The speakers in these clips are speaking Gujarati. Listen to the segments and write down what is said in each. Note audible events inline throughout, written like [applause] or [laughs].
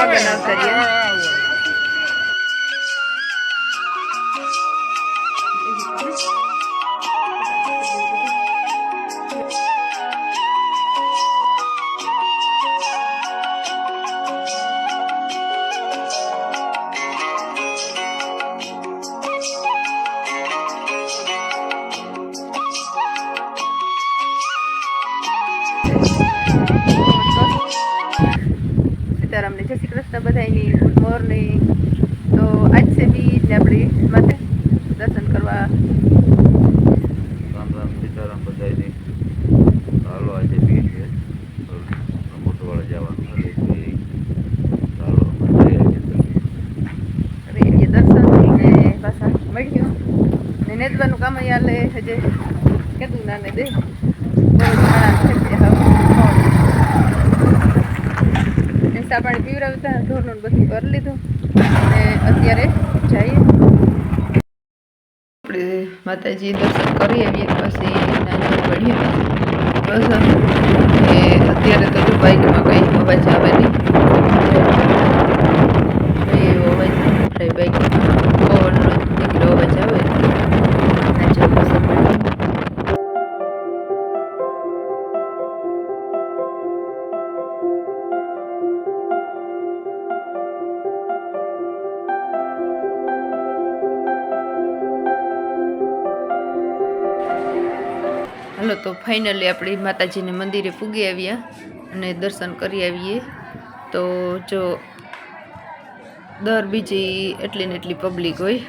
આગળ આવતા રહીએ જય શ્રી કૃષ્ણ બધાની ગુડ મોર્નિંગ તો આજ છે બીજ ને આપણે માથે દર્શન કરવા. રામ રામ સીતારામ બધાયને. ચાલો આજે બીજ છે મોટોવાળા જવાનું નેદવાનું કામ અહીંયા લે હજે. કીધું ના ને દે બહુ ઘણા છે તે હવે ને સા પાણી પીવડાવતા ને બધું કરી લીધું. અને અત્યારે જઈએ. આપણે માતાજી દર્શન કરી આવીએ પછી નાના પડીએ. બસ ને અત્યારે તો બાઇકમાં કંઈ અવાજ આવે નહીં. તો ફાઇનલી આપણે માતાજીને મંદિરે પૂગી આવ્યા અને દર્શન કરી આવીએ. તો જો દર બીજી એટલી ને એટલી પબ્લિક હોય.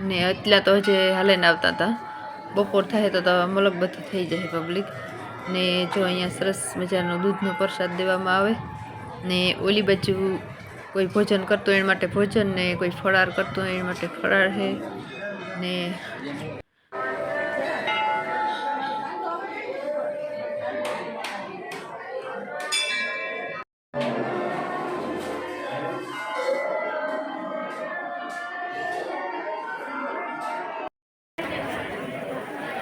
ને એટલા તો હજે હાલીને આવતા હતા. બપોર થાય તો મલકબત્તી મલક થઈ જાય પબ્લિક ને જો અહીંયા સરસ મજાનો દૂધનો પ્રસાદ દેવામાં આવે. ને ઓલી બાજુ કોઈ ભોજન કરતો એના માટે ભોજન ને કોઈ ફળાર કરતો એના માટે ફળાર છે. ને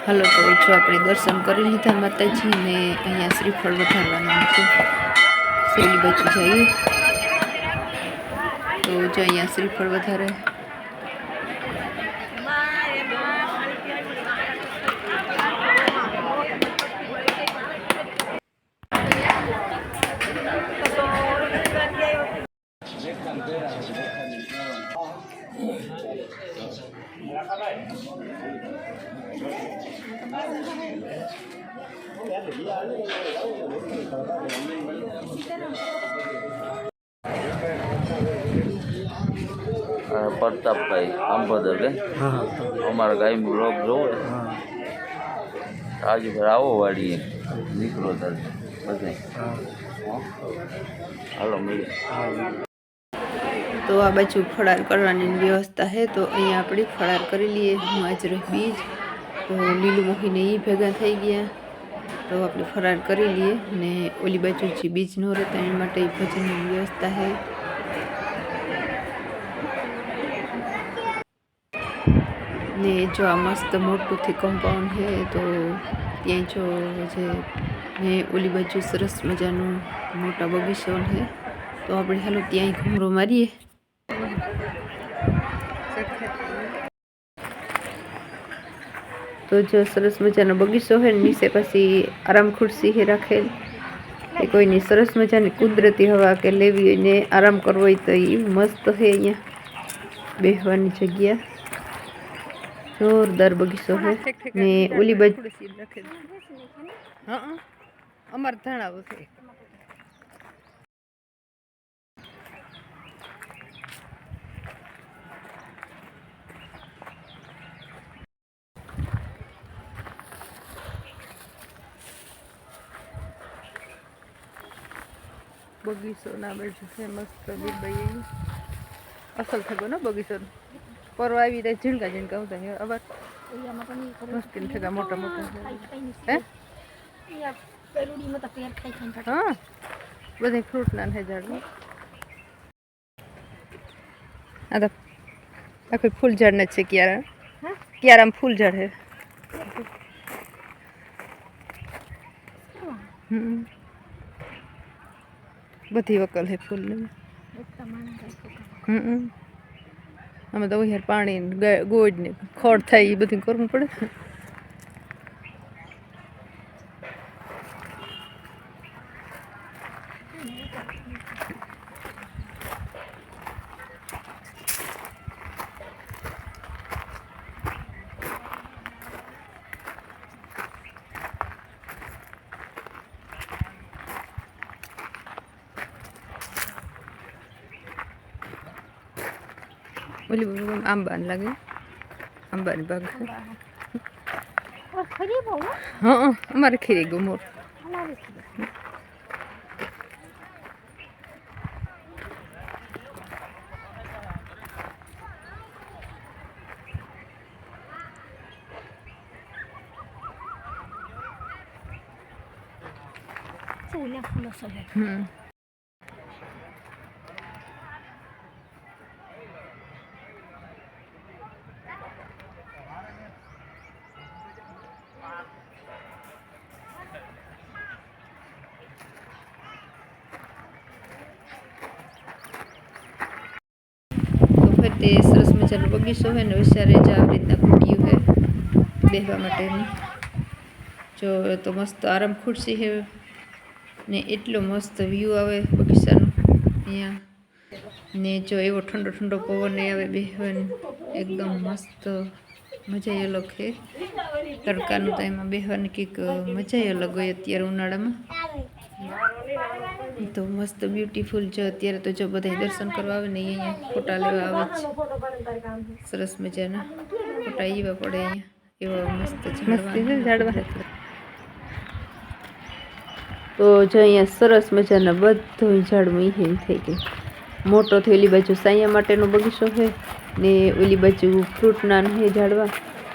હાલો, તો જો આપણે દર્શન કરી લીધા માતાજી ને અહીંયા શ્રીફળ વધારવાનું છે સેલી બાજુ જઈએ. તો જો અહીંયા શ્રીફળ વધારે. પ્રતાપભાઈ આંબોદર કે અમારા ગાય બ્લોગ જોવે આજે ફેર આવો વાડીએ. નીકળો તારે બધા હાલો મળીએ. તો આ બાજુ ફળાર કરવાની વ્યવસ્થા છે તો અહીંયા આપણે ફળાર કરી લઈએ. હું આજરો બીજ. તો લીલું મોહીને એ ભેગા થઈ ગયા. તો આપણે ફરાર કરી લઈએ ને ઓલી બાજુ જે બીજ ન રહેતા એના માટે ભોજનની વ્યવસ્થા છે ને જો આ મસ્ત મોટુંથી કમ્પાઉન્ડ છે તો ત્યાં જો જે ને ઓલી બાજુ સરસ મજાનું મોટા બગીચો છે તો આપણે હાલો ત્યાંય ઘૂમરો મારીએ. તો જો સરસ મજાનો બગીચો છે ને નીચે પછી આરામ ખુરશી હે રાખેલ. કે કોઈની સરસ મજાની કુદરતી હવા કે લેવી હોય ને આરામ કરવો હોય તો એ મસ્ત છે અહીંયા બેસવાની જગ્યા. જોરદાર બગીચો છે ને ઓલી બાજુ અમારે ધણાવો છે. બગીચો ના બાજુ ફેમસ લીલબાઈ અસલ થગો ને બગીચો. પરવા આવી રહે ઝીણકા ઝીણકા હું હે અવાર મસ્તી થયા મોટા મોટા. હે? હા. બધી ફ્રૂટ ના છે ઝાડ. આ તો આ કોઈ ફૂલ ઝાડ નથી છે ક્યારા. ક્યારામાં ફૂલ ઝાડ હે. હમ. બધી વકલ હે ફૂલ હમ આમાં તો યાર પાણી ગોળ ને ખોડ થાય એ બધું કરવું પડે ઓલી બાજુ આંબાને લાગે. આંબાની બાગ હા અમારે ખીરી ગયું મોર. હમ તો ફેર તે સરસ મજાનો બગીચો હોય ને વિચારે જ આવી રીતના કુટીયું છે બેસવા માટેની. જો તો મસ્ત આરામ ખુરશી છે ને એટલો મસ્ત વ્યૂ આવે બગીચાનો અહીંયા. ને જો એવો ઠંડો ઠંડો પવન આવે બેસવાનો એકદમ મસ્ત મજા અલગ છે તડકાનું તો એમાં બેસવાની કંઈક મજા અલગ હોય અત્યારે ઉનાળામાં. તો મસ્ત બ્યુટીફુલ છે. અત્યારે તો જો બધા દર્શન કરવા આવે ને અહીંયા ફોટા લેવા આવે છે સરસ મજાના ફોટા એવા પડે અહીંયા. એવા મસ્ત ઝાડવા. તો જો અહીંયા સરસ મજાના બધું ઝાડવું ઈ થઈ ગઈ. મોટો થઈ ઓલી બાજુ સાયા માટેનો બગીચો છે ને ઓલી બાજુ ફ્રૂટના ને ઝાડવા.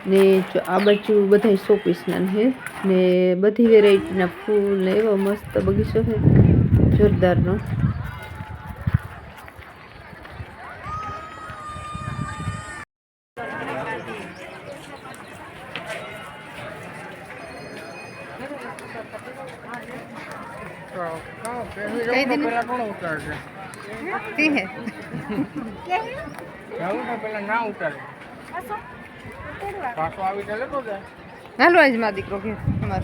ને આ બાજુ બધા શોપીસના છે ને બધી વેરાયટીના ફૂલ ને એવો મસ્ત બગીચો છે. જોરદારનો. કઈ દિન પેલા કોણ ઉતારશે તી હે [laughs] પેલા ના ઉતારે. હાલો આજમાં દીકરો કે અમાર.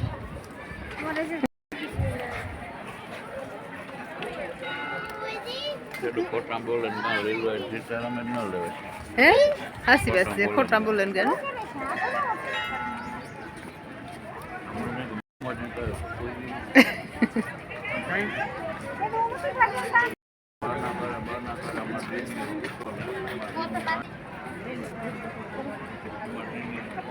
ખોટા બોલે ને લેવાય. હે? હાસી વાત ખોટા બોલે ગયા મોજ [laughs] [laughs] ન કરે. કોઈ દી કઈ બહારના કરે, બહારના કરે, અમારે દેશની અમારે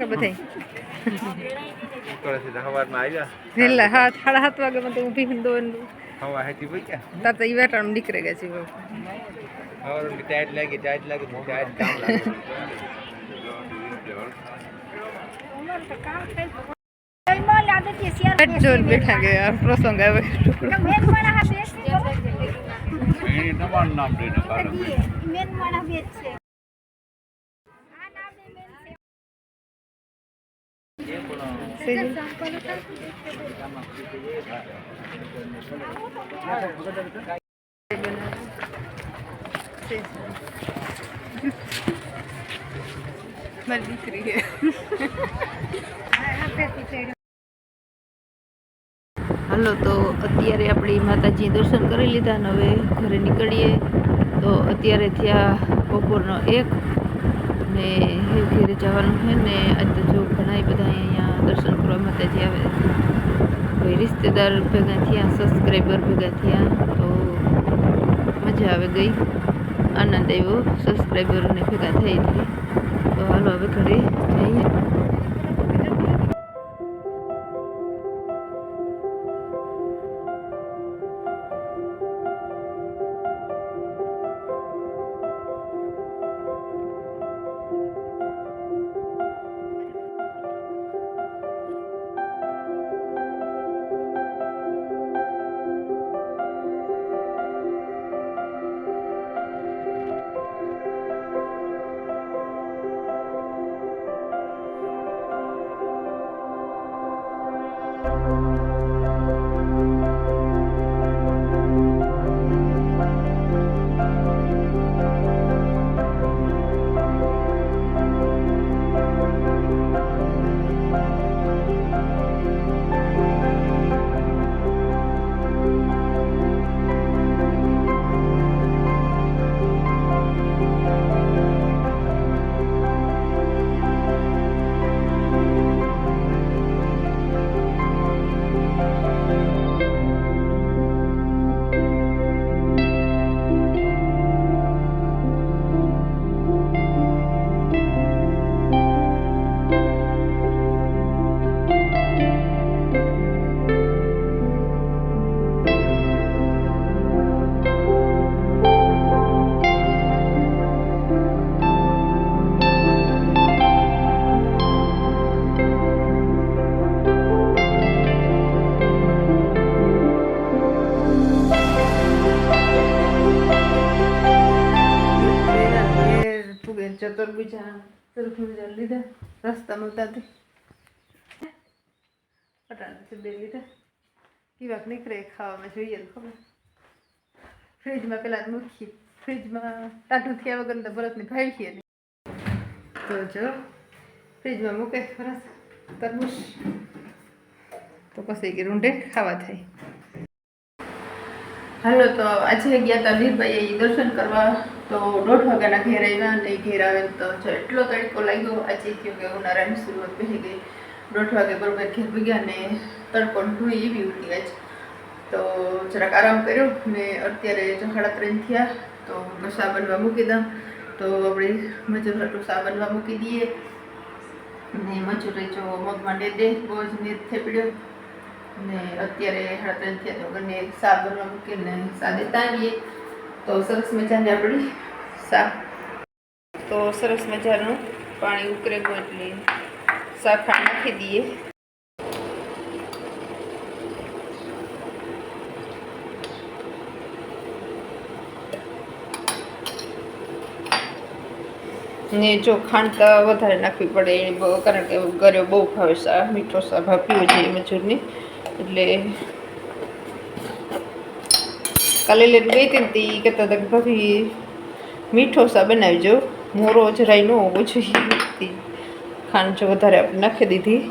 કે બધાય? કરે છે આવ્યા. વેલા હાથ સાડા સાત વાગ્યામાં તો ઊભી દો હવા હેતી પૈસા તાર તો ઈ વેટાણ નીકળે ગયા છે. હવાર ટાઈટ લાગી ટાઈટ લાગી ટાઈટ કામ લાગે. બેઠા ગયા પ્રસંગ આવે. એને તમારું નામ દઈને કાઢો મારી દીકરી છે હાલો, તો અત્યારે આપણે માતાજી દર્શન કરી લીધા અને હવે ઘરે નીકળીએ. તો અત્યારે થયા બપોરનો એક. ને હેર ઘરે જવાનું છે ને આજ જો ઘણા બધા અહીંયા દર્શન કરવા માતાજી આવે કોઈ રિશ્તેદાર ભેગા થયા સબસ્ક્રાઈબર ભેગા થયા, તો મજા આવે ગઈ. આનંદ આવ્યો સબસ્ક્રાઈબરોને ભેગા થઈ એટલે તો હાલો હવે ઘરે જઈએ. ઉતારતી પટાણા બે લીધા કેવાક નીકળે ખાવામાં જોઈએ તો ખબર ફ્રીજમાં પેલા મૂકી ફ્રીજમાં ટાટું થયા વગર તો બરફની ભાવી નહીં તો જો ફ્રીજમાં મૂકે સરસ તરબૂચ તો કશે કે રૂંઢે ખાવા થાય હાલો તો આજે ગયા હતા વીરભાઈ દર્શન કરવા તો દોઢ વાગ્યાના ઘેર આવ્યા અને ઘેર આવે તો એટલો તડકો લાગ્યો, આજે થયો કે ઉનાળાની શરૂઆત પહેરી ગઈ. દોઢ વાગે બરોબર ઘેર ભગ્યા ને તડકો ઢૂળી એવી ઉઠી આજ. તો જરાક આરામ કર્યો ને અત્યારે સાડા ત્રણ થયા, તો ઢોસા બનવા મૂકી દઉં. તો આપણે મજૂર ઢોસા બનવા મૂકી દઈએ. ને મજૂરે જો મગમાં ડે દે, બહુ જ નીર થેપડ્યો ને અત્યારે સાડા ત્રણ થયા તો બંને સા બનવા મૂકીને સા દેતા તો સરસ મજાની આપણી સા તો સરસ મજાનું પાણી ઉકળે ગયું એટલે સાફા નાખી દઈએ. ને જો ખાંડ તો વધારે નાખવી પડે એ કારણ કે ગરે બહુ ભાવે સા મીઠો સા ભાપ્યો છે મજૂરની. એટલે કાલે ગઈ હતી કહેતા હતા કે ભાભી મીઠો સા બનાવજો. મોરો જરાય ન હોવો જોઈએ. ખાંડ જો વધારે આપણે નાખી દીધી.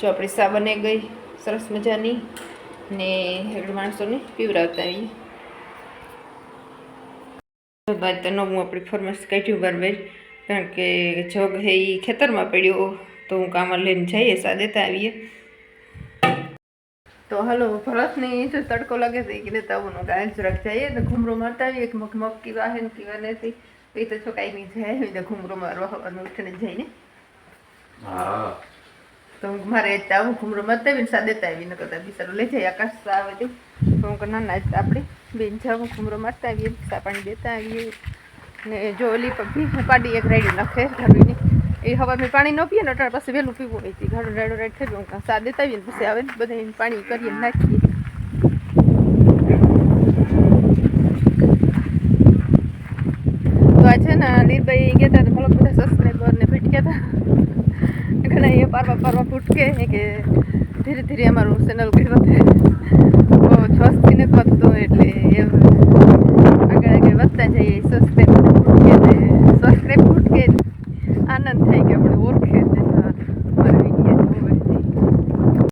જો આપણી સા બની ગઈ. સરસ મજાની. ને હેડ માણસોને પીવરાવતા આવીએ. બાદ તો નવું આપણી ફોર્મસ કાઢ્યું બરાબર કારણ કે જગ હે એ ખેતરમાં પડ્યો. તો હું કામમાં લઈને જઈએ, સા દેતા આવીએ. તો હલો ભરતની જો તડકો લાગે છે કે લેતા તવનું ગાય જરાક જઈએ તો ઘૂમરો મારતા આવીએ કે મગ મગ કીવા હે ને કીવા નથી તો એ તો છો કાંઈ નહીં જાય તો ઘૂમરો મારવા હવાનું ઉઠીને જઈને તો મારે આવું ઘૂમરો મારતા આવીને સા દેતા આવીને કરતા બિચારો લઈ જાય આકાશ આવે તે તો હું ના આપણે બેન જાવ ઘૂમરો મારતા આવીએ પાણી દેતા આવીએ ને જો ઓલી ભી પાડી એક રાયડું નાખે ઘાડુની એ હવામાં પાણી ન પીએ ને અટાણ પાસે વહેલું પીવું હોય તે. ઘણું રાડો રાડ થઈ ગયું. સા દેતા આવીએ પછી આવે ને બધા પાણી કરીએ નાખીએ. તો આ છે ને લીરભાઈ ગયા હતા. તો ઘણા બધા સબસ્ક્રાઈબર ને ફીટક્યા હતા ઘણા એ પારવા પારવા ફૂટકે કે ધીરે ધીરે અમારું ચેનલ ઘડી વધે તો સ્વસ્થી નથી વધતો એટલે આગળ આગળ વધતા જઈએ. Subscribe subscribe